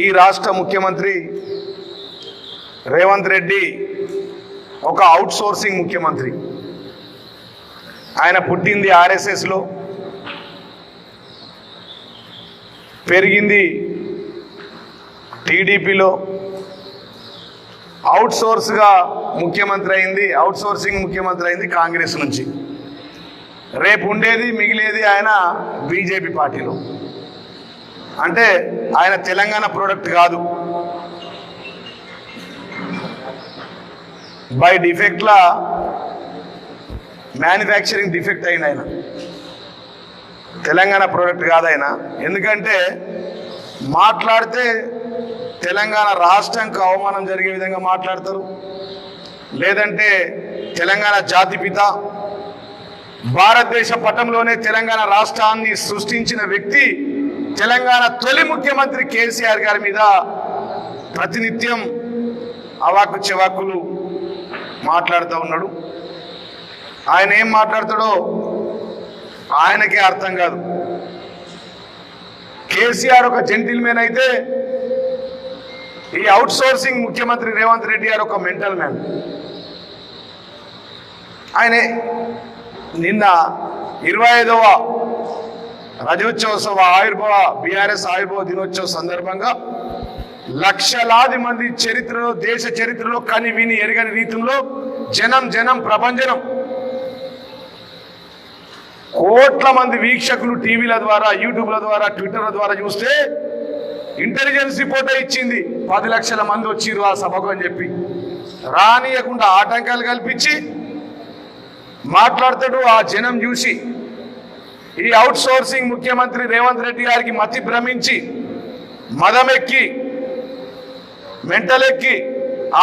ఈ రాష్ట్ర ముఖ్యమంత్రి రేవంత్ రెడ్డి ఒక అవుట్ సోర్సింగ్ ముఖ్యమంత్రి. ఆయన పుట్టింది ఆర్ఎస్ఎస్లో పెరిగింది టీడీపీలో అవుట్ సోర్స్గా ముఖ్యమంత్రి అయింది అవుట్ సోర్సింగ్ ముఖ్యమంత్రి అయింది కాంగ్రెస్ నుంచి. రేపు ఉండేది మిగిలేది ఆయన బీజేపీ పార్టీలో. అంటే ఆయన తెలంగాణ ప్రోడక్ట్ కాదు. బై డిఫెక్ట్లా మ్యానుఫ్యాక్చరింగ్ డిఫెక్ట్ అయింది ఆయన. తెలంగాణ ప్రోడక్ట్ కాదు ఆయన. ఎందుకంటే మాట్లాడితే తెలంగాణ రాష్ట్రంకి అవమానం జరిగే విధంగా మాట్లాడతారు. లేదంటే తెలంగాణ జాతిపిత భారతదేశ పటంలోనే తెలంగాణ రాష్ట్రాన్ని సృష్టించిన వ్యక్తి తెలంగాణ తొలి ముఖ్యమంత్రి కేసీఆర్ గారి మీద ప్రతినిత్యం అవాకు చెవాకులు మాట్లాడుతూ ఉన్నాడు. ఆయన ఏం మాట్లాడతాడో ఆయనకే అర్థం కాదు. కేసీఆర్ ఒక జెంటిల్మెన్ అయితే ఈ అవుట్ సోర్సింగ్ ముఖ్యమంత్రి రేవంత్ రెడ్డి గారు ఒక మెంటల్ మ్యాన్ ఆయనే నిన్న ఇరవై ఐదవ రజోత్సవ ఆయుర్భవ బిఆర్ఎస్ ఆయుర్భవ దినోత్సవ సందర్భంగా లక్షలాది మంది చరిత్రలో దేశ చరిత్రలో కని విని ఎరగని రీతిలో జనం జనం ప్రపంచనం కోట్ల మంది వీక్షకులు టీవీల ద్వారా యూట్యూబ్ల ద్వారా ట్విట్టర్ల ద్వారా చూస్తే ఇంటెలిజెన్స్ రిపోర్ట్ ఇచ్చింది. పది లక్షల మంది వచ్చిర్రు ఆ సభకు అని చెప్పి. రానియకుండా ఆటంకాలు కల్పించి మాట్లాడతాడు ఆ జనం చూసి ఈ అవుట్ సోర్సింగ్ ముఖ్యమంత్రి రేవంత్ రెడ్డి గారికి మతి భ్రమించి మదమెక్కి మెంటలెక్కి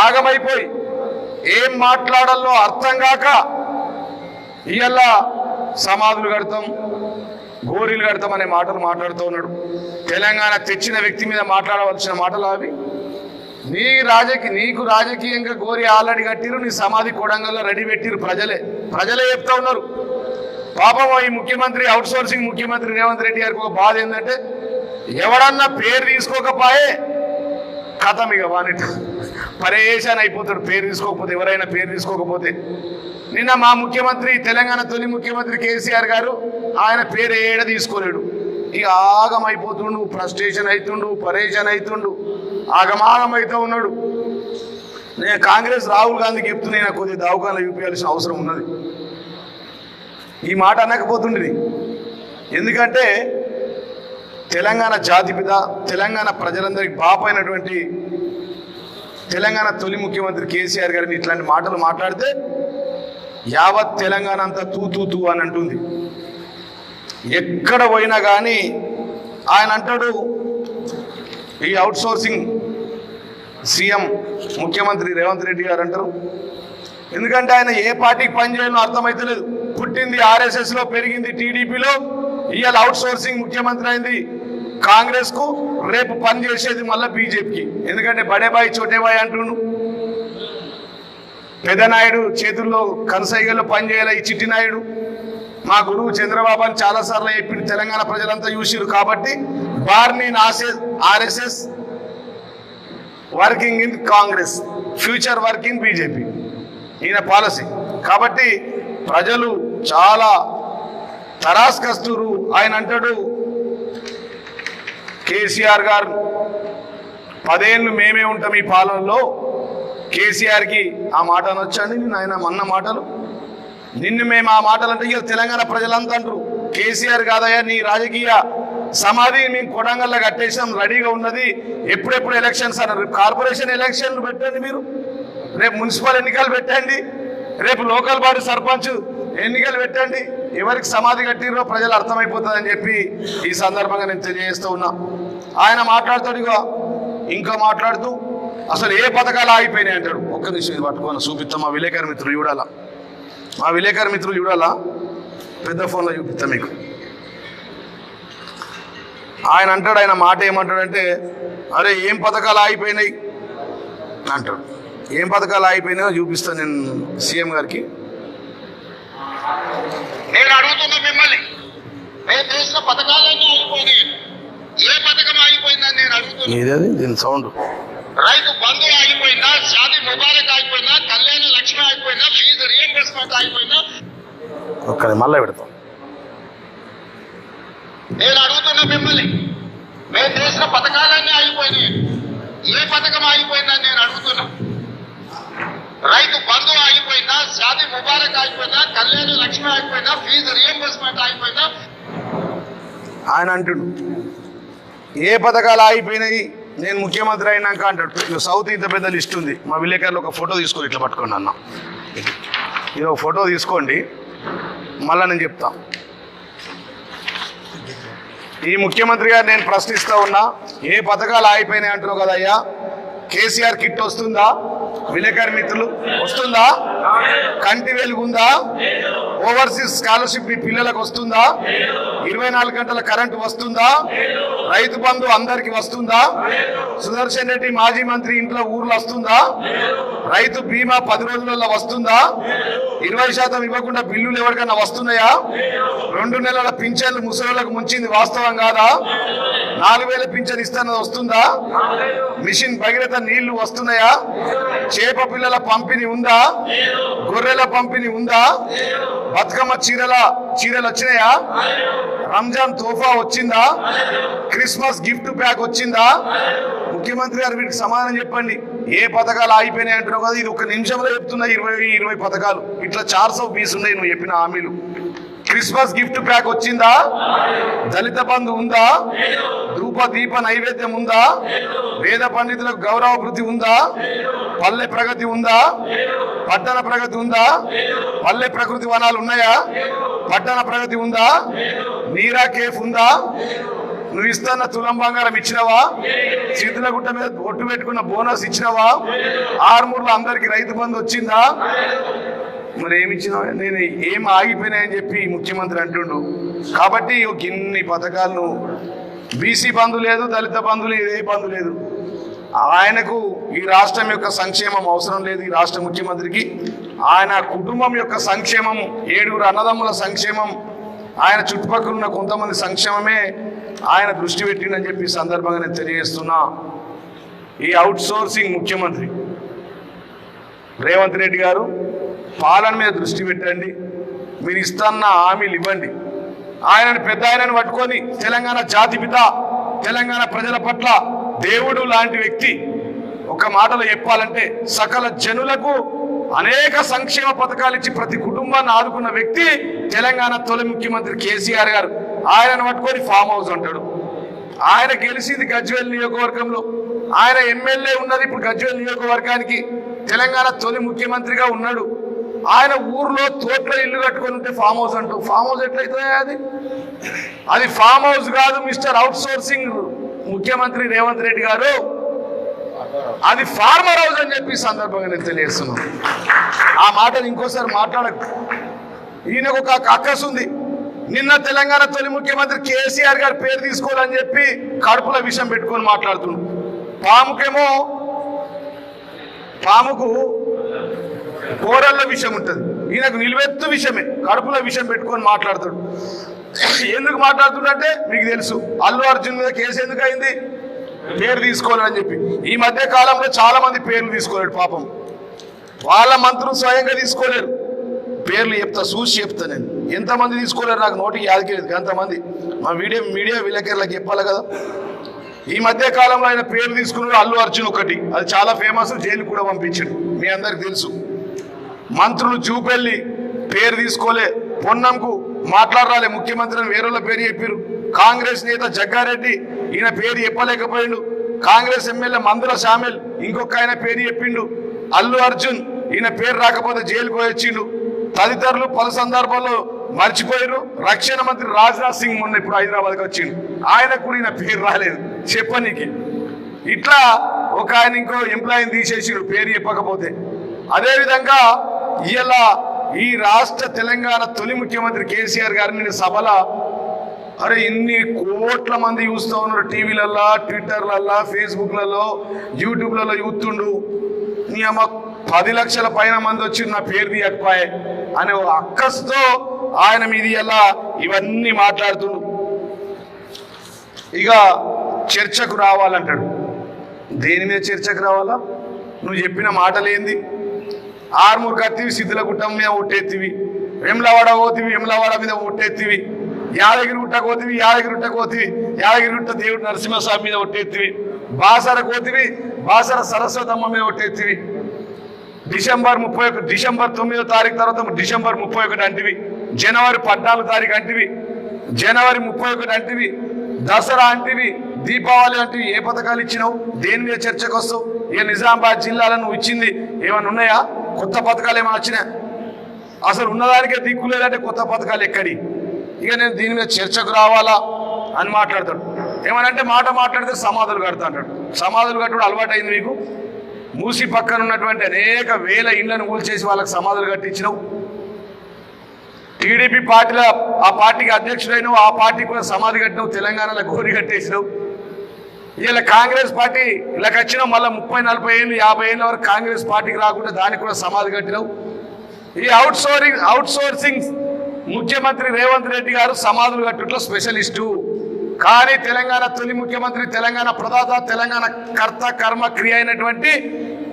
ఆగమైపోయి ఏం మాట్లాడాలో అర్థం కాక ఇవాళ సమాధులు కడతాం గోరీలు కడతాం అనే మాటలు మాట్లాడుతూ ఉన్నాడు. తెలంగాణ తెచ్చిన వ్యక్తి మీద మాట్లాడవలసిన మాటలు అవి. నీ రాజకీయ నీకు రాజకీయంగా గోరి ఆల్రెడీ కట్టిరు నీ సమాధి కొడంగల్లో రెడీ పెట్టిరు ప్రజలే. ప్రజలే చెప్తా ఉన్నారు. పాపం ఈ ముఖ్యమంత్రి అవుట్ సోర్సింగ్ ముఖ్యమంత్రి రేవంత్ రెడ్డి గారికి ఒక బాధ ఏంటంటే ఎవడన్నా పేరు తీసుకోకపోయే కథం ఇక వానిట. పరేషాన్ అయిపోతాడు పేరు తీసుకోకపోతే ఎవరైనా పేరు తీసుకోకపోతే. నిన్న మా ముఖ్యమంత్రి తెలంగాణ తొలి ముఖ్యమంత్రి కేసీఆర్ గారు ఆయన పేరు ఏడ తీసుకోలేడు. ఇక ఆగం అయిపోతుండు ఫ్రస్ట్రేషన్ అవుతుండు పరేషాన్ అవుతుండు ఆగమాగం అవుతూ ఉన్నాడు. నేను కాంగ్రెస్ రాహుల్ గాంధీకి చెప్తున్నా నాకు కొద్దిగా దావకాలు చూపించాల్సిన అవసరం ఉన్నది. ఈ మాట అనకపోతుండేది ఎందుకంటే తెలంగాణ జాతిపిత తెలంగాణ ప్రజలందరికీ బాపైనటువంటి తెలంగాణ తొలి ముఖ్యమంత్రి కేసీఆర్ గారిని ఇట్లాంటి మాటలు మాట్లాడితే యావత్ తెలంగాణ అంతా తూ తూ తూ అని అంటుంది. ఎక్కడ పోయినా కానీ ఆయన అంటాడు ఈ అవుట్సోర్సింగ్ సీఎం ముఖ్యమంత్రి రేవంత్ రెడ్డి గారు అంటారు. ఎందుకంటే ఆయన ఏ పార్టీకి పనిచేయాలో అర్థమైతలేదు. పుట్టింది ఆర్ఎస్ఎస్లో పెరిగింది టీడీపీలో ఇవాళ అవుట్ సోర్సింగ్ ముఖ్యమంత్రి అయింది కాంగ్రెస్కు. రేపు పని చేసేది మళ్ళీ బీజేపీకి. ఎందుకంటే బడేబాయి చోటేబాయి అంటుండు పెదనాయుడు చేతుల్లో కనసైగల్లో పనిచేయాల ఈ చిట్టి నాయుడు మా గురువు చంద్రబాబు అని చాలాసార్లు చెప్పిన తెలంగాణ ప్రజలంతా చూసిరు కాబట్టి బార్ని నాసే RSS working in Congress future working BJP. ఈయన పాలసీ. కాబట్టి ప్రజలు చాలా తరాస్కస్తురు ఆయన అంటాడు కేసీఆర్ గారు పదేళ్ళు మేమే ఉంటాం ఈ పాలనలో. కేసీఆర్కి ఆ మాట అనొచ్చండి నేను ఆయన అన్న మాటలు. నిన్ను మేము ఆ మాటలు అంటే ఇక తెలంగాణ ప్రజలంతా అంటారు కేసీఆర్ కాదయ్యా నీ రాజకీయ సమాధి మేము కొడంగల్లో కట్టేసాం రెడీగా ఉన్నది. ఎప్పుడెప్పుడు ఎలక్షన్స్ అన్నారు కార్పొరేషన్ ఎలక్షన్లు పెట్టండి మీరు. రేపు మున్సిపల్ ఎన్నికలు పెట్టండి. రేపు లోకల్ బాడీ సర్పంచ్ ఎన్నికలు పెట్టండి. ఎవరికి సమాధి కట్టిరో ప్రజలు అర్థమైపోతుందని చెప్పి ఈ సందర్భంగా నేను తెలియజేస్తూ ఉన్నా. ఆయన మాట్లాడుతాడు ఇక ఇంకా మాట్లాడుతూ అసలు ఏ పథకాలు ఆగిపోయినాయి? అంటాడు. ఒక్క నిమిషం ఇది పట్టుకొని చూపిస్తాం మా విలేకరి మిత్రులు చూడాలా? మా విలేకరి మిత్రులు చూడాలా? పెద్ద ఫోన్లో చూపిస్తాం మీకు. ఆయన అంటాడు ఆయన మాట ఏమంటాడంటే అరే ఏం పథకాలు ఆగిపోయినాయి? అంటాడు. ఏం పథకాలు ఆగిపోయినాయో చూపిస్తాను నేను సీఎం గారికి. నేను అడుగుతున్నా మిమ్మల్ని మేము చేసిన పథకాలన్నీ అయిపోయినాయి ఏ పథకం ఆగిపోయిందని నేను అడుగుతున్నా? ఏది దీని సౌండ్. రైతు బంధు ఆగిపోయిందా? షాది ముబారక్ ఆగిపోయిందా? కళ్యాణ లక్ష్మి ఆగిపోయిందా? ఫీజు రియంబర్స్మెంట్ ఆగిపోయిందా? ఒక్కది మళ్ళీ పెడతాం. నేను అడుగుతున్నా మిమ్మల్ని మేము చేసిన పథకాలన్నీ ఆగిపోయినాయి. ఏ పథకం ఆగిపోయిందని నేను అడుగుతున్నా? రైతు బంధు ఆగిపోయిందా షాది ముబారక్ ఆగిపోయిందా కళ్యాణ లక్ష్మి ఆగిపోయిందా ఫీజు రియంబర్స్మెంట్ ఆగిపోయిందా ఆయన అంటుడు ఏ పథకాలు ఆగిపోయినాయి? నేను ముఖ్యమంత్రి అయినాక అంటాడు సౌత్ ఇంత పెద్ద లిస్ట్ ఉంది మా విలేకరులు ఒక ఫోటో తీసుకొని ఇట్లా పట్టుకోండి అన్న. ఇది ఒక ఫోటో తీసుకోండి మళ్ళా నేను చెప్తా. ఈ ముఖ్యమంత్రి గారు నేను ప్రశ్నిస్తా ఉన్నా ఏ పథకాలు ఆగిపోయినాయి అంటున్నావు కదయ్యా? కేసీఆర్ కిట్ వస్తుందా? విలేకరి మిత్రులు వస్తుందా? కంటి వెలుగు ఉందా ఓవర్సీస్ స్కాలర్షిప్ మీ పిల్లలకు వస్తుందా? ఇరవై నాలుగు గంటల కరెంటు వస్తుందా? రైతు బంధు అందరికి వస్తుందా? సుదర్శన్ రెడ్డి మాజీ మంత్రి ఇంట్లో ఊర్లు వస్తుందా? రైతు బీమా పది రోజులలో వస్తుందా? ఇరవై శాతం ఇవ్వకుండా బిల్లులు ఎవరికైనా వస్తున్నాయా? రెండు నెలల పింఛన్లు ముసలిలకు ముంచింది వాస్తవం కాదా? నాలుగు వేల పింఛన్ ఇస్తున్నది వస్తుందా? మిషన్ భగీరథ నీళ్ళు వస్తున్నాయా? చేప పిల్లల పంపిణీ ఉందా? గొర్రెల పంపిణీ ఉందా? బతుకమ్మ చీరల చీరలు వచ్చినాయా? రంజాన్ తోఫా వచ్చిందా? క్రిస్మస్ గిఫ్ట్ ప్యాక్ వచ్చిందా? ముఖ్యమంత్రి గారు వీటికి సమాధానం చెప్పండి. ఏ పథకాలు ఆగిపోయినాయి అంటున్నావు కదా? ఇది ఒక నిమిషంలో చెప్తున్నా ఇరవై ఇరవై పథకాలు. ఇట్లా చార్ సో పీస్ ఉన్నాయి నువ్వు చెప్పిన హామీలు. క్రిస్మస్ గిఫ్ట్ ప్యాక్ వచ్చిందా? దళిత బంధు ఉందా? ధూప దీప నైవేద్యం ఉందా? వేద పండితులకు గౌరవ వృద్ధి ఉందా? పల్లె ప్రగతి ఉందా? పట్టణ ప్రగతి ఉందా? పల్లె ప్రకృతి వనాలు ఉన్నాయా? పట్టణ ప్రగతి ఉందా? నీరా కేఫ్ ఉందా? నువ్వు ఇస్తున్న తులం బంగారం ఇచ్చినవా? గుట్ట మీద ఒట్టు పెట్టుకున్న బోనస్ ఇచ్చినవా? ఆర్మూర్లో అందరికి రైతు బంధు వచ్చిందా? మరి ఏమి ఇచ్చినావు? నేను ఏం ఆగిపోయినాయని చెప్పి ముఖ్యమంత్రి అంటుండు. కాబట్టి ఒక ఇన్ని పథకాలను బీసీ బంధు లేదు దళిత బంధు లేదు ఏ బంధు లేదు. ఆయనకు ఈ రాష్ట్రం యొక్క సంక్షేమం అవసరం లేదు ఈ రాష్ట్ర ముఖ్యమంత్రికి. ఆయన కుటుంబం యొక్క సంక్షేమం ఏడుగురు అన్నదమ్ముల సంక్షేమం ఆయన చుట్టుపక్కల ఉన్న కొంతమంది సంక్షేమమే ఆయన దృష్టి పెట్టిండని చెప్పి సందర్భంగా నేను తెలియజేస్తున్నా. ఈ అవుట్ సోర్సింగ్ ముఖ్యమంత్రి రేవంత్ రెడ్డి గారు పాలన మీద దృష్టి పెట్టండి. మీరు ఇస్తున్న హామీలు ఇవ్వండి. ఆయనను పెద్ద ఆయనను పట్టుకొని తెలంగాణ జాతిపిత తెలంగాణ ప్రజల పట్ల దేవుడు లాంటి వ్యక్తి ఒక మాటలో చెప్పాలంటే సకల జనులకు అనేక సంక్షేమ పథకాలు ఇచ్చి ప్రతి కుటుంబాన్ని ఆదుకున్న వ్యక్తి తెలంగాణ తొలి ముఖ్యమంత్రి కేసీఆర్ గారు. ఆయనను పట్టుకొని ఫామ్ హౌస్ అంటాడు. ఆయన గెలిచింది గజ్వేల్ నియోజకవర్గంలో. ఆయన ఎమ్మెల్యే ఉన్నది ఇప్పుడు గజ్వేల్ నియోజకవర్గానికి. తెలంగాణ తొలి ముఖ్యమంత్రిగా ఉన్నాడు. ఆయన ఊర్లో తోటలో ఇల్లు కట్టుకొని ఉంటే ఫామ్ హౌస్ అంటూ. ఫామ్ హౌస్ ఎట్లయితే అది? అది ఫామ్ హౌస్ కాదు మిస్టర్ అవుట్ సోర్సింగ్ ముఖ్యమంత్రి రేవంత్ రెడ్డి గారు. అది ఫార్మర్ హౌస్ అని చెప్పి సందర్భంగా నేను తెలియజేస్తున్నాను. ఆ మాటను ఇంకోసారి మాట్లాడకు. ఈయనకు ఒక అక్కసు ఉంది. నిన్న తెలంగాణ తొలి ముఖ్యమంత్రి కేసీఆర్ గారి పేరు తీసుకోవాలని చెప్పి కడుపుల విషయం పెట్టుకొని మాట్లాడుతుండు పాముకేమో పాముకు కూరల్లో విషయం ఉంటుంది. ఈయనకు నిలువెత్తు విషయమే కడుపుల విషయం పెట్టుకొని మాట్లాడతాడు ఎందుకు మాట్లాడుతుండంటే మీకు తెలుసు అల్లు అర్జున్ మీద కేసు ఎందుకు అయింది? పేరు తీసుకోవాలని చెప్పి. ఈ మధ్య కాలంలో చాలా మంది పేర్లు తీసుకోలేడు పాపం. వాళ్ళ మంత్రులు స్వయంగా తీసుకోలేరు. పేర్లు చెప్తా చూసి చెప్తా నేను. ఎంతమంది తీసుకోలేరు నాకు నోటికి యాదకేది ఎంతమంది? మా మీడియా మీడియా విలేకరులకు చెప్పాలి కదా. ఈ మధ్య కాలంలో ఆయన పేరు తీసుకున్నాడు అల్లు అర్జున్ ఒకటి. అది చాలా ఫేమస్ జైలు కూడా పంపించాడు. మీ అందరికి తెలుసు. మంత్రులు చూపెళ్ళి పేరు తీసుకోలే. పొన్నంకు మాట్లాడాలి ముఖ్యమంత్రి అని వేరేళ్ళ పేరు చెప్పారు కాంగ్రెస్ నేత జగ్గారెడ్డి ఈయన పేరు చెప్పలేకపోయిండు. కాంగ్రెస్ ఎమ్మెల్యే మందుల షామిల్ ఇంకొక ఆయన పేరు చెప్పిండు. అల్లు అర్జున్ ఈయన పేరు రాకపోతే జైలుకు వచ్చిండు తదితరులు పలు సందర్భాల్లో మర్చిపోయారు రక్షణ మంత్రి రాజ్నాథ్ సింగ్ మొన్న ఇప్పుడు హైదరాబాద్కి వచ్చిండు. ఆయనకు కూడా ఈయన పేరు రాలేదు. చెప్పనీకి ఇట్లా ఒక ఆయన ఇంకో ఎంప్లాయీని తీసేసిండు పేరు చెప్పకపోతే. అదేవిధంగా ఇలా ఈ రాష్ట్ర తెలంగాణ తొలి ముఖ్యమంత్రి కేసీఆర్ గారిని నేను సభల అరే ఇన్ని కోట్ల మంది చూస్తూ ఉన్నారు టీవీలల్లో ట్విట్టర్లల్లో ఫేస్బుక్లలో యూట్యూబ్లలో చూస్తుండు. నీ అమ్మ పది లక్షల పైన మంది వచ్చి నా పేరు తీయకపోయే. అనే ఒక అక్కస్తో ఆయన మీది ఎలా ఇవన్నీ మాట్లాడుతుండు. ఇక చర్చకు రావాలంటాడు. దేని మీద చర్చకు రావాలా? నువ్వు చెప్పిన మాటలేంది? ఆర్మూర్ కత్తివి సిద్ధుల గుట్టం మీద ఒట్టేత్తివి. వెమ్లవాడ పోతివి వెమ్లవాడ మీద ఒట్టేత్తివి. యాదగిరి గుట్ట కోతివి యాదగిరి గుట్ట కోతివి. యాదగిరి గుట్ట దేవుడు నరసింహస్వామి మీద ఒట్టేత్తివి. బాసర కోతివి బాసర సరస్వతమ్మ మీద ఒట్టేత్తివి. డిసెంబర్ ముప్పై ఒకటి డిసెంబర్ తొమ్మిదో తారీఖు తర్వాత డిసెంబర్ ముప్పై ఒకటి అంటివి. జనవరి పద్నాలుగు తారీఖు అంటివి జనవరి ముప్పై ఒకటి అంటివి దసరా అంటివి దీపావళి అంటివి ఏ పథకాలు ఇచ్చినావు దేని మీద చర్చకు వస్తావు? ఇక నిజామాబాద్ జిల్లాలో నువ్వు ఇచ్చింది ఏమైనా ఉన్నాయా? కొత్త పథకాలు ఏమైనా వచ్చినాయా? అసలు ఉన్నదానికే దిక్కు లేదంటే కొత్త పథకాలు ఎక్కడి? ఇక నేను దీని మీద చర్చకు రావాలా అని మాట్లాడతాడు. ఏమనంటే మాట మాట్లాడితే సమాధులు కడతా అంటాడు. సమాధులు అలవాటు అలవాటైంది మీకు? మూసి పక్కన ఉన్నటువంటి అనేక వేల ఇండ్లను కూల్చేసి వాళ్ళకి సమాధులు కట్టించినావు. టీడీపీ పార్టీలో ఆ పార్టీకి అధ్యక్షుడైనవు ఆ పార్టీ కూడా సమాధి కట్టినావు తెలంగాణలో గోరి కట్టేసినావు. ఇలా కాంగ్రెస్ పార్టీ ఇలా వచ్చినావు మళ్ళీ ముప్పై నలభై ఏళ్ళు యాభై ఏళ్ళ వరకు కాంగ్రెస్ పార్టీకి రాకుండా దానికి కూడా సమాధి కట్టినావు. ఈ అవుట్ సోరింగ్ అవుట్ సోర్సింగ్ ముఖ్యమంత్రి రేవంత్ రెడ్డి గారు సమాధులు కట్టుట్లో స్పెషలిస్టు. కానీ తెలంగాణ తొలి ముఖ్యమంత్రి తెలంగాణ ప్రదాత తెలంగాణ కర్త కర్మ క్రియ అయినటువంటి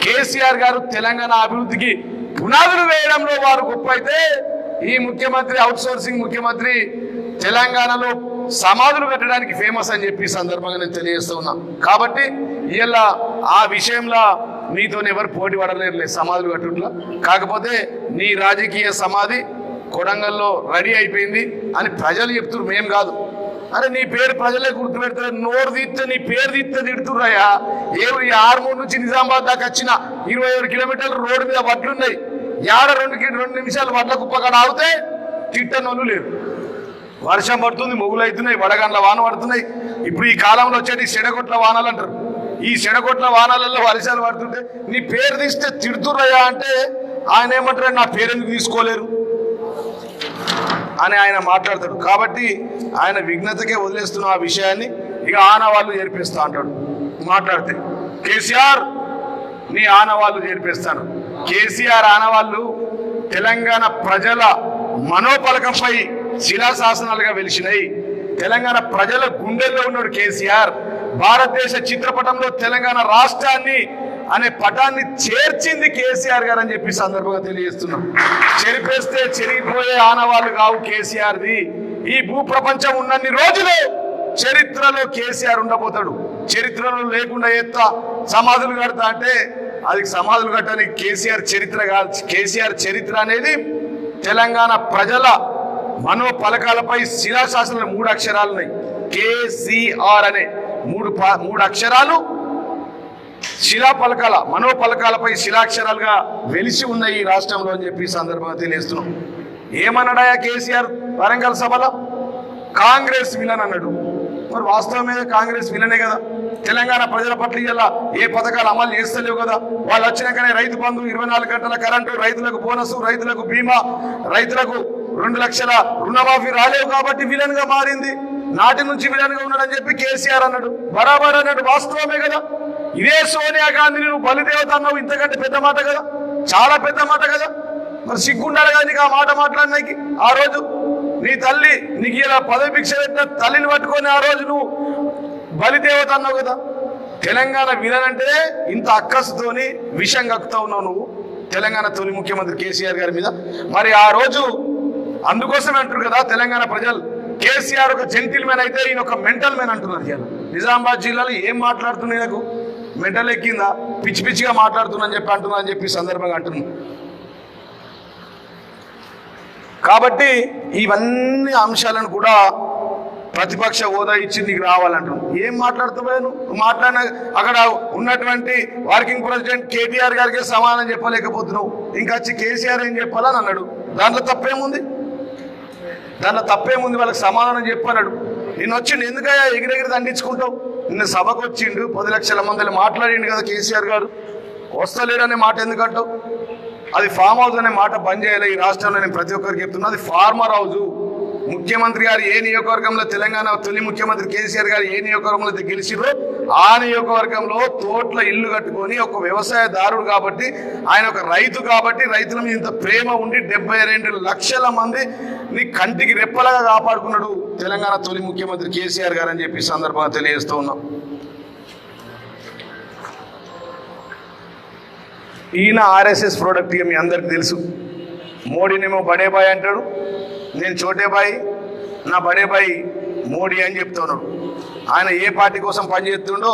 కేసీఆర్ గారు తెలంగాణ అభివృద్ధికి పునాదులు వేయడంలో వారు గొప్ప అయితే ఈ ముఖ్యమంత్రి అవుట్సోర్సింగ్ ముఖ్యమంత్రి తెలంగాణలో సమాధులు కట్టడానికి ఫేమస్ అని చెప్పి సందర్భంగా నేను తెలియజేస్తూ ఉన్నా. కాబట్టి ఇలా ఆ విషయంలో నీతో ఎవరు పోటీ పడలేరులే సమాధులు కట్టుట్లా కాకపోతే నీ రాజకీయ సమాధి కొడంగల్లో రెడీ అయిపోయింది అని ప్రజలు చెప్తున్నారు మేం కాదు. అరే నీ పేరు ప్రజలే గుర్తుపెడతారు. నోరు తీస్తే నీ పేరు తీస్తే తిడుతుర్రయ్యా. ఏ ఆరు మూడు నుంచి నిజామాబాద్ దాకా వచ్చిన ఇరవై ఏడు కిలోమీటర్లు రోడ్డు మీద వడ్లున్నాయి. యాడ రెండుకి రెండు నిమిషాలు వడ్ల కుప్పకాడ ఆగితే తిట్టనోళ్ళు లేరు. వర్షం పడుతుంది మొగులు అవుతున్నాయి వడగండ్ల వాన పడుతున్నాయి. ఇప్పుడు ఈ కాలంలో వచ్చేది సెడగొట్ల వానాలు అంటారు. ఈ సెడగొట్ల వానాలలో వర్షాలు పడుతుంటే నీ పేరు తీస్తే తిడుతుర్రయ్యా అంటే ఆయన ఏమంటారు? నా పేరు ఎందుకు తీసుకోలేరు? అని ఆయన మాట్లాడతాడు. కాబట్టి ఆయన విఘ్నతకే వదిలేస్తున్న ఆ విషయాన్ని ఇక ఆనవాళ్ళు చేర్పిస్తా అంటాడు. మాట్లాడితే కేసీఆర్ నీ ఆనవాళ్ళు చేర్పిస్తాను కేసీఆర్ ఆనవాళ్ళు తెలంగాణ ప్రజల మనోపలకంపై శిలాశాసనాలుగా వెలిసినాయి తెలంగాణ ప్రజల గుండెల్లో ఉన్నాడు కేసీఆర్. భారతదేశ చిత్రపటంలో తెలంగాణ రాష్ట్రాన్ని అనే పటాన్ని చేర్చింది కేసీఆర్ గారు అని చెప్పి సందర్భంగా తెలియజేస్తున్నాం. చెరిపేస్తే చెరిగిపోయే ఆనవాళ్ళు కావు కేసీఆర్ది. ఈ భూ ప్రపంచం ఉన్నన్ని రోజులు చరిత్రలో కేసీఆర్ ఉండబోతాడు. చరిత్రలో లేకుండా ఎత్త సమాధులు కడతా అంటే అది సమాధులు కట్టడానికి కేసీఆర్ చరిత్ర కేసీఆర్ చరిత్ర అనేది తెలంగాణ ప్రజల మనో పలకాలపై శిలాశాసనాలు మూడు అక్షరాలు ఉన్నాయి. కేసీఆర్ అనే మూడు ప- మూడు అక్షరాలు శిలా పలకాల మనో పలకాలపై శిలాక్షరాలుగా వెలిసి ఉన్నాయి ఈ రాష్ట్రంలో అని చెప్పి సందర్భంగా తెలియజేస్తున్నాం. ఏమన్నాడాయా కేసీఆర్ వరంగల్ సభలో? కాంగ్రెస్ విలన్ అన్నాడు. మరి వాస్తవం మీద కాంగ్రెస్ విలనే కదా. తెలంగాణ ప్రజల పట్ల ఇలా ఏ పథకాలు అమలు చేస్తలేవు కదా? వాళ్ళు వచ్చినాకనే రైతు బంధు ఇరవై నాలుగు గంటల కరెంటు రైతులకు బోనస్ రైతులకు బీమా రైతులకు రెండు లక్షల రుణమాఫీ రాలేవు కాబట్టి విలన్గా మారింది. నాటి నుంచి విలన్గా ఉన్నాడని చెప్పి కేసీఆర్ అన్నాడు. బరాబర్ అన్నాడు వాస్తవమే కదా? ఇదే సోనియా గాంధీని నువ్వు బలిదేవత అన్నావు ఇంతకంటే పెద్ద మాట కదా? చాలా పెద్ద మాట కదా? మరి సిగ్గుండాలి కదా నీకు ఆ మాట మాట్లాడినాకి? ఆ రోజు నీ తల్లి నీకు ఇలా పదవి భిక్ష పెట్టిన తల్లిని పట్టుకొని ఆ రోజు నువ్వు బలిదేవత అన్నావు కదా. తెలంగాణ విలనంటే ఇంత అక్కసుతోని విషం కక్కుతా ఉన్నావు నువ్వు. తెలంగాణ తొలి ముఖ్యమంత్రి కేసీఆర్ గారి మీద. మరి ఆ రోజు అందుకోసమే అంటారు కదా తెలంగాణ ప్రజలు. కేసీఆర్ ఒక జెంటిల్ మ్యాన్ అయితే ఈయన ఒక మెంటల్ మ్యాన్ అంటున్నారు ఇలా నిజామాబాద్ జిల్లాలో ఏం మాట్లాడుతున్నాయి నాకు మెంటల్ ఎక్కిందా? పిచ్చి పిచ్చిగా మాట్లాడుతున్నా అని చెప్పి అంటున్నా అని చెప్పి సందర్భంగా అంటున్నాను కాబట్టి ఇవన్నీ అంశాలను కూడా ప్రతిపక్ష హోదా ఇచ్చి నీకు రావాలంటున్నావు. ఏం మాట్లాడుతున్నావు నువ్వు? మాట్లాడిన అక్కడ ఉన్నటువంటి వర్కింగ్ ప్రెసిడెంట్ కేటీఆర్ గారికి సమాధానం చెప్పలేకపోతున్నావు. ఇంకా వచ్చి కేసీఆర్ ఏం చెప్పాలని అన్నాడు. దాంట్లో తప్పేముంది? దాంట్లో తప్పేముంది? వాళ్ళకి సమాధానం చెప్పన్నాడు నిన్న వచ్చిండు. ఎందుకయ్యా ఎగిరెగిరి దండించుకుంటావు? నిన్న సభకు వచ్చిండు. పది లక్షల మందిని మాట్లాడిండు కదా కేసీఆర్ గారు. వస్తలేడనే మాట ఎందుకంటావు? అది ఫామ్ హౌస్ అనే మాట బంద్ చేయాలి. ఈ రాష్ట్రంలో నేను ప్రతి ఒక్కరికి చెప్తున్నా. అది ఫార్మర్ హౌజు. ముఖ్యమంత్రి గారు ఏ నియోజకవర్గంలో తెలంగాణ తొలి ముఖ్యమంత్రి కేసీఆర్ గారు ఏ నియోజకవర్గంలో అయితే గెలిచిరో ఆ నియోజకవర్గంలో తోట్ల ఇల్లు కట్టుకొని ఒక వ్యవసాయదారుడు కాబట్టి ఆయన ఒక రైతు కాబట్టి రైతుల మీద ఇంత ప్రేమ ఉండి డెబ్బై రెండు లక్షల మందిని కంటికి రెప్పలాగా కాపాడుకున్నాడు తెలంగాణ తొలి ముఖ్యమంత్రి కేసీఆర్ గారు అని చెప్పి సందర్భంగా తెలియజేస్తూ ఉన్నాం. ఈయన ఆర్ఎస్ఎస్ ప్రోడక్ట్ మీ అందరికి తెలుసు. మోడీనేమో బడేబాయ్ అంటాడు. నేను చోటేబాయ్ నా బడేబాయ్ మోడీ అని చెప్తున్నాడు. ఆయన ఏ పార్టీ కోసం పనిచేస్తుండో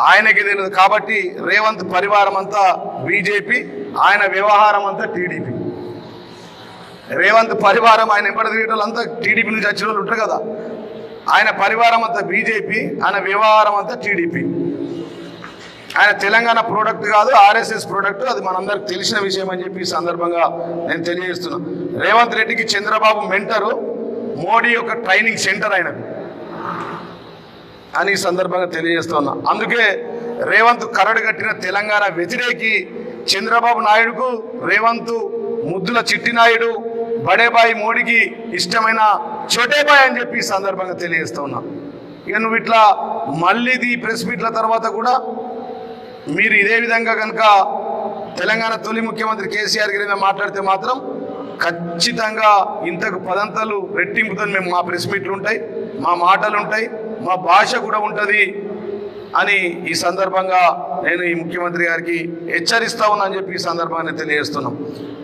ఆయనకి తెలియదు. కాబట్టి రేవంత్ పరివారం అంతా బీజేపీ ఆయన వ్యవహారం అంతా టీడీపీ. రేవంత్ పరివారం ఆయన ఎంపటి తిరిగేటోళ్ళు అంతా టీడీపీ నుంచి వచ్చిన వాళ్ళు ఉంటారు కదా. ఆయన పరివారం అంతా బీజేపీ ఆయన వ్యవహారం అంతా టీడీపీ. ఆయన తెలంగాణ ప్రోడక్ట్ కాదు ఆర్ఎస్ఎస్ ప్రోడక్ట్ అది మనందరికి తెలిసిన విషయం అని చెప్పి ఈ సందర్భంగా నేను తెలియజేస్తున్నా. రేవంత్ రెడ్డికి చంద్రబాబు మెంటరు మోడీ యొక్క ట్రైనింగ్ సెంటర్ ఆయనకు అని ఈ సందర్భంగా తెలియజేస్తున్నా అందుకే రేవంత్ కరడు కట్టిన తెలంగాణ వ్యతిరేకి చంద్రబాబు నాయుడుకు రేవంత్ ముద్దుల చిట్టి నాయుడు బడేబాయి మోడీకి ఇష్టమైన చోటేబాయ్ అని చెప్పి ఈ సందర్భంగా తెలియజేస్తున్నా ఇక నువ్వు ఇట్లా మళ్ళీ ఈ ప్రెస్ మీట్ల తర్వాత కూడా మీరు ఇదే విధంగా కనుక తెలంగాణ తొలి ముఖ్యమంత్రి కేసీఆర్ గారి మాట్లాడితే మాత్రం ఖచ్చితంగా ఇంతకు పదంతలు రెట్టింపుతో మేము మా ప్రెస్ మీట్లు ఉంటాయి మా మాటలు ఉంటాయి మా భాష కూడా ఉంటుంది అని ఈ సందర్భంగా నేను ఈ ముఖ్యమంత్రి గారికి హెచ్చరిస్తా ఉన్నా అని చెప్పి ఈ సందర్భాన్ని తెలియజేస్తున్నాం.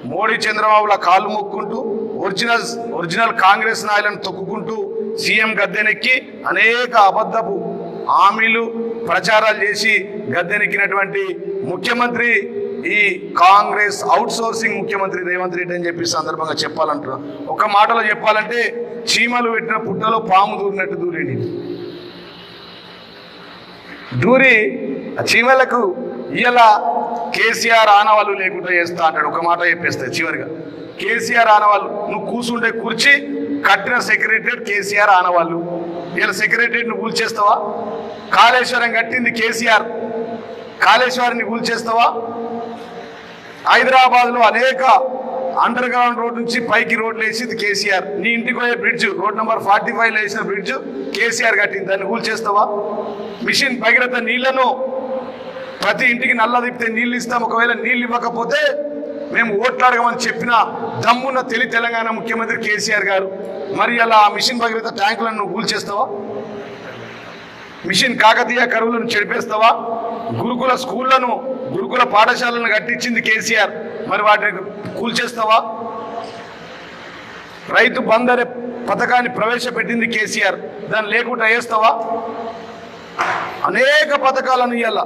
మోడీ చంద్రబాబుల కాళ్ళు మొక్కుంటూ ఒరిజినల్ ఒరిజినల్ కాంగ్రెస్ నాయలను తొక్కుకుంటూ సీఎం గద్దెనెక్కి అనేక అబద్ధపు హామీలు ప్రచారాలు చేసి గద్దెనెక్కినటువంటి ముఖ్యమంత్రి ఈ కాంగ్రెస్ అవుట్ సోర్సింగ్ ముఖ్యమంత్రి రేవంత్ రెడ్డి అని చెప్పి సందర్భంగా చెప్పాలంటున్నా. ఒక మాటలో చెప్పాలంటే చీమలు పెట్టిన పుట్టలో పాము దూరినట్టు దూరింది. దూరి చీమలకు ఇలా కేసీఆర్ ఆనవాళ్ళు లేకుండా చేస్తా అంటాడు. ఒక మాట చెప్పేస్తే చివరిగా. కేసీఆర్ ఆనవాళ్ళు నువ్వు కూర్చుంటే కూర్చి కట్టిన సెక్రటరీ కేసీఆర్ ఆనవాళ్ళు. ఇలా నువ్వు కూల్చేస్తావా కాళేశ్వరం కట్టింది కేసీఆర్. కాళేశ్వరాన్ని కూల్చేస్తావా? హైదరాబాద్లో అనేక అండర్ గ్రౌండ్ రోడ్ నుంచి పైకి రోడ్లు వేసింది కేసీఆర్. నీ ఇంటికి పోయే bridge road number forty five వేసిన బ్రిడ్జ్ కేసీఆర్ కట్టింది. దాన్ని కూల్చేస్తావా? మిషన్ భగీరథ నీళ్ళను ప్రతి ఇంటికి నల్ల తిప్పితే నీళ్ళు ఇస్తాం. ఒకవేళ నీళ్ళు ఇవ్వకపోతే మేము ఓట్లాడగమని చెప్పిన దమ్మున్న తెలి తెలంగాణ ముఖ్యమంత్రి కేసీఆర్ గారు. మరి అలా ఆ మిషన్ భగీరథ ట్యాంకులను నువ్వు కూల్చేస్తావా? మిషన్ కాకతీయ కరువులను చెడిపేస్తావా? గురుకుల స్కూళ్ళను గురుకుల పాఠశాలను కట్టించింది కేసీఆర్. మరి వాటిని కూల్చేస్తావా? రైతు బంద్ అనే పథకాన్ని ప్రవేశపెట్టింది కేసీఆర్. దాన్ని లేకుండా వేస్తావా అనేక పథకాలను ఇవ్వాల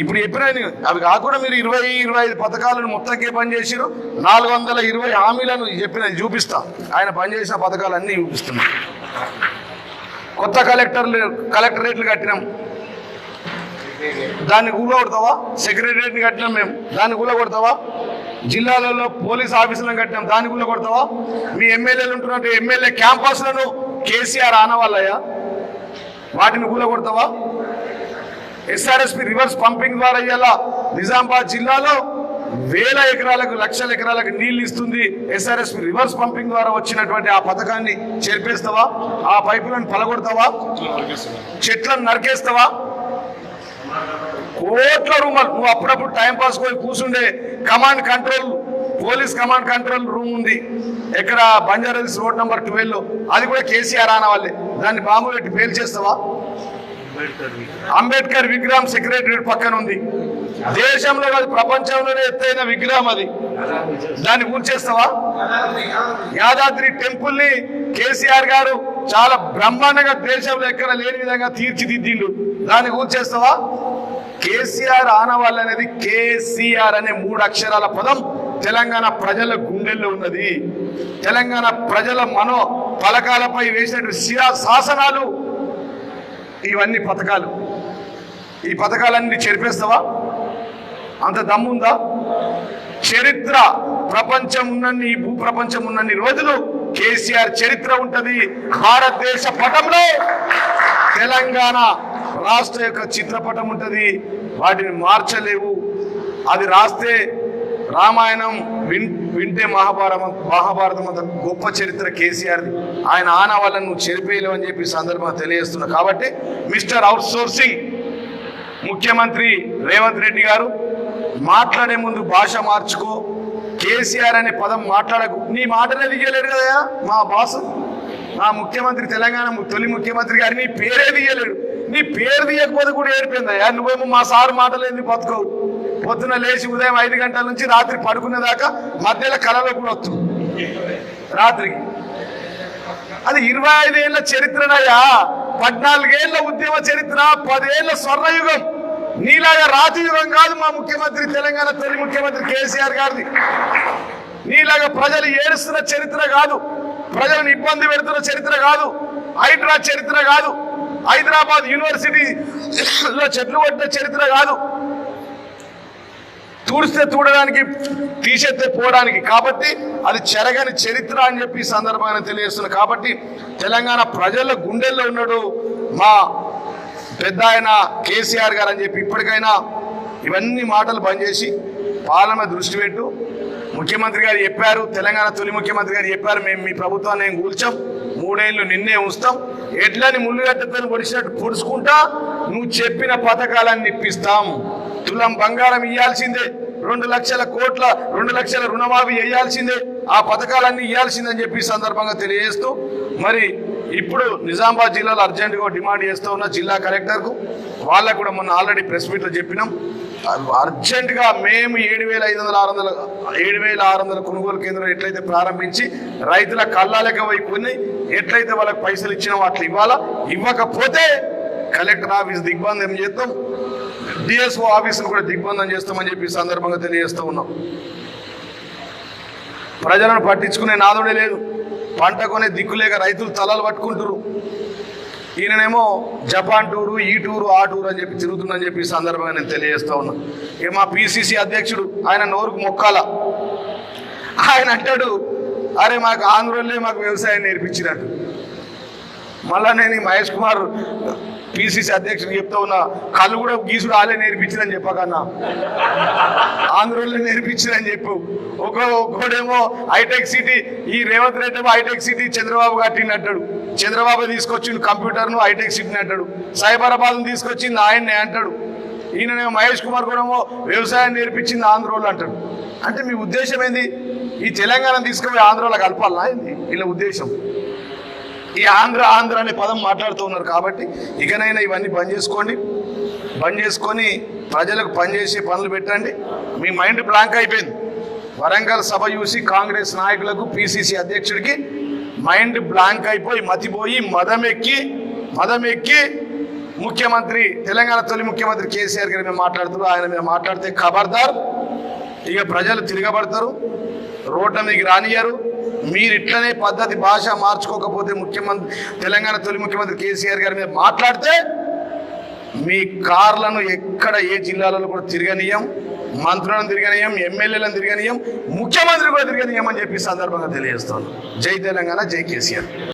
ఇప్పుడు చెప్పిన అవి కాకుండా మీరు ఇరవై ఇరవై ఐదు పథకాలను మొత్తంకే పనిచేసారు నాలుగు వందల ఇరవై హామీలను చెప్పిన చూపిస్తా. ఆయన పనిచేసిన పథకాలన్నీ చూపిస్తున్నారు కొత్త కలెక్టర్లు కలెక్టరేట్లు కట్టినాం. దాన్ని కూలగొడతావా? సెక్రటరియట్ని కట్టినాం మేము. దాన్ని కూలగొడతావా? జిల్లాలలో పోలీస్ ఆఫీసులను కట్టినాం. దాన్ని కూలగొడతావా? మీ ఎమ్మెల్యేలు ఉంటున్నట్టు ఎమ్మెల్యే క్యాంపస్లను కేసీఆర్ ఆనవాళ్ళయ్యా. వాటిని కూలగొడతావా? ఎస్ఆర్ఎస్పి రివర్స్ పంపింగ్ ద్వారా ఇవాళ నిజామాబాద్ జిల్లాలో వేల ఎకరాలకు లక్షల ఎకరాలకు నీళ్ళు ఇస్తుంది ఎస్ఆర్ఎస్ రివర్స్ పంపింగ్ ద్వారా వచ్చినటువంటి ఆ పథకాన్ని చేర్పేస్తావా? ఆ పైపులను పలగొడతావా? చెట్లను నరికేస్తావా? కోట్ల రూమాలు. నువ్వు అప్పుడప్పుడు టైం పాస్ పోయి కూర్చుండే command control police command control room ఉంది. ఎక్కడ బంజారాహిల్స్ రోడ్ నెంబర్ ట్వెల్వ్ అది కూడా కేసీఆర్ ఆన వాళ్ళే దాన్ని బాంబు పెట్టి పేల్ చేస్తావా? అంబేద్కర్ విగ్రహం. సెక్రటరీ పక్కన ఉంది. దేశంలో కాదు ప్రపంచంలోనే ఎత్తైన విగ్రహం అది. దాన్ని ఊర్చేస్తావా యాదాద్రి టెంపుల్ని కేసీఆర్ గారు చాలా బ్రహ్మాండంగా దేశంలో ఎక్కడ లేని విధంగా తీర్చిదిద్దిండు. దాన్ని ఊర్చేస్తావా కేసీఆర్ ఆనవాళ్ళు అనేది కేసీఆర్ అనే మూడు అక్షరాల పదం తెలంగాణ ప్రజల గుండెల్లో ఉన్నది. తెలంగాణ ప్రజల మనో పలకాలపై వేసినటువంటి శిలా శాసనాలు ఇవన్నీ పథకాలు. ఈ పథకాలన్నీ చేర్పేస్తావా? అంత దమ్ముందా? చరిత్ర ప్రపంచం ఉన్నన్ని ఈ భూప్రపంచం ఉన్నన్ని రోజులు కేసీఆర్ చరిత్ర ఉంటది. భారతదేశ పటంలో తెలంగాణ రాష్ట్ర యొక్క చిత్రపటం ఉంటది. వాటిని మార్చలేవు. అది రాస్తే రామాయణం విన్ వింటే మహాభారత మహాభారతం అంత గొప్ప చరిత్ర కేసీఆర్ ఆయన ఆన వాళ్ళని నువ్వు చెరిపేయలేవు అని చెప్పి సందర్భంగా తెలియజేస్తున్నా. కాబట్టి మిస్టర్ అవుట్ సోర్సింగ్ ముఖ్యమంత్రి రేవంత్ రెడ్డి గారు మాట్లాడే ముందు భాష మార్చుకో. కేసీఆర్ అనే పదం మాట్లాడకు. నీ మాటనే దిగలేడు కదా మా బాసు. మా ముఖ్యమంత్రి తెలంగాణ తొలి ముఖ్యమంత్రి గారు నీ పేరే దిగలేడు. నీ పేరు దిగకపోతే కూడా ఏడిపోయిందయ్యా నువ్వేమో మా సారు మాటలేని బతుకోవు? పొద్దున లేచి ఉదయం ఐదు గంటల నుంచి రాత్రి పడుకునేదాకా మధ్యలో కళలో కూడా వస్తుంది రాత్రికి. అది ఇరవై ఐదేళ్ళ చరిత్రనయ్యా. పద్నాలుగేళ్ళ ఉద్యమ చరిత్ర పదేళ్ళ స్వర్ణయుగం. నీలాగా రాతి యుగం కాదు మా ముఖ్యమంత్రి తెలంగాణ తొలి ముఖ్యమంత్రి కేసీఆర్ గారిది. నీలాగా ప్రజలు ఏడుస్తున్న చరిత్ర కాదు ప్రజలను ఇబ్బంది పెడుతున్న చరిత్ర కాదు హైడ్రా చరిత్ర కాదు హైదరాబాద్ యూనివర్సిటీలో చెట్లు కొట్టిన చరిత్ర కాదు తూడిస్తే తూడడానికి తీసేస్తే పోవడానికి. కాబట్టి అది చెరగని చరిత్ర అని చెప్పి సందర్భంగా తెలియజేస్తున్నా. కాబట్టి తెలంగాణ ప్రజల గుండెల్లో ఉన్నాడు మా పెద్ద ఆయన కేసీఆర్ గారు అని చెప్పి ఇప్పటికైనా ఇవన్నీ మాటలు బంద్ చేసి పాలన దృష్టి పెట్టు. ముఖ్యమంత్రి గారు చెప్పారు తెలంగాణ తొలి ముఖ్యమంత్రి గారు చెప్పారు మేము మీ ప్రభుత్వాన్ని ఏం కూల్చాం మూడేళ్ళు నిన్నే ఉంచుతాం ఎట్లని ముళ్ళుగడ్డతో పొడిచినట్టు పొడుచుకుంటా నువ్వు చెప్పిన పథకాలన్నీ ఇప్పిస్తాం. తులం బంగారం ఇవ్వాల్సిందే రెండు లక్షల కోట్ల రెండు లక్షల రుణమాఫీ వేయాల్సిందే ఆ పథకాలన్నీ ఇవ్వాల్సిందని చెప్పి సందర్భంగా తెలియజేస్తూ మరి ఇప్పుడు నిజామాబాద్ జిల్లాలో అర్జెంటుగా డిమాండ్ చేస్తూ ఉన్న జిల్లా కలెక్టర్కు వాళ్ళకు కూడా మొన్న ఆల్రెడీ ప్రెస్ మీట్లో చెప్పినాం. అర్జెంటుగా మేము ఏడు వేల ఐదు వందల ఆరు వందల ఏడు వేల ఆరు వందల కొనుగోలు కేంద్రం ఎట్లయితే ప్రారంభించి రైతుల కళ్ళాలక పోయి కొన్ని ఎట్లయితే వాళ్ళకి పైసలు ఇచ్చినామో అట్లా ఇవ్వాలా? ఇవ్వకపోతే కలెక్టర్ ఆఫీస్ దిగ్బంధం చేస్తాం డిఎస్ఓ ఆఫీసును కూడా దిగ్బంధం చేస్తామని చెప్పి సందర్భంగా తెలియజేస్తూ ఉన్నాం. ప్రజలను పట్టించుకునే నాదుడే లేదు. పంట కొనే దిక్కులేక రైతులు తలలు పట్టుకుంటారు ఈయననేమో జపాన్ టూరు ఈ టూరు ఆ టూరు అని చెప్పి తిరుగుతుందని చెప్పి ఈ సందర్భంగా నేను తెలియజేస్తూ ఉన్నా. ఇక మా పిసిసి అధ్యక్షుడు ఆయన నోరుకు మొక్కాల. ఆయన అంటాడు అరే మాకు ఆంధ్రోళ్ళే మాకు వ్యవసాయం నేర్పించినట్టు. మళ్ళా నేను ఈ మహేష్ కుమార్ పిసిసి అధ్యక్షుడు చెప్తా ఉన్నా కళ్ళు కూడా గీసుడు ఆలే నేర్పించిందని చెప్పకన్నా. ఆంధ్రలో నేర్పించిందని చెప్పు. ఒక ఒక్కడేమో హైటెక్ సిటీ ఈ రేవంత్ రెడ్డి ఏమో హైటెక్ సిటీ చంద్రబాబు కట్టింది అంటాడు. చంద్రబాబు తీసుకొచ్చిండు కంప్యూటర్ను హైటెక్ సిటీని అంటాడు. సైబరాబాద్ తీసుకొచ్చింది ఆయన్నే అంటాడు. ఈయన మహేష్ కుమార్ కూడా వ్యవసాయం నేర్పించింది ఆంధ్రోళ్ళు అంటాడు. అంటే మీ ఉద్దేశం ఏంది? ఈ తెలంగాణ తీసుకుపోయి ఆంధ్రలో కలపాలా ఏంది? వీళ్ళ ఉద్దేశం. ఈ ఆంధ్ర ఆంధ్ర అనే పదం మాట్లాడుతూ ఉన్నారు కాబట్టి ఇకనైనా ఇవన్నీ బంద్ చేసుకోండి. బంద్ చేసుకొని ప్రజలకు పనిచేసే పనులు పెట్టండి. మీ మైండ్ బ్లాంక్ అయిపోయింది. వరంగల్ సభ చూసి కాంగ్రెస్ నాయకులకు పిసిసి అధ్యక్షుడికి మైండ్ బ్లాంక్ అయిపోయి మతిపోయి మదమెక్కి మదమెక్కి ముఖ్యమంత్రి తెలంగాణ తొలి ముఖ్యమంత్రి కేసీఆర్ గారి మీద మాట్లాడుతారు ఆయన మీద మాట్లాడితే ఖబర్దార్. ఇక ప్రజలు తిరగబడతారు. రోడ్ల మీకు రానియరు మీరు ఇట్లనే పద్ధతి భాష మార్చుకోకపోతే ముఖ్యమంత్రి తెలంగాణ తొలి ముఖ్యమంత్రి కేసీఆర్ గారి మీద మాట్లాడితే మీ కార్లను ఎక్కడ ఏ జిల్లాలలో కూడా తిరగనీయం మంత్రులను తిరగనీయం ఎమ్మెల్యేలను తిరగనీయం ముఖ్యమంత్రి కూడా తిరగనీయం అని చెప్పి సందర్భంగా తెలియజేస్తాను జై తెలంగాణ జై కేసీఆర్.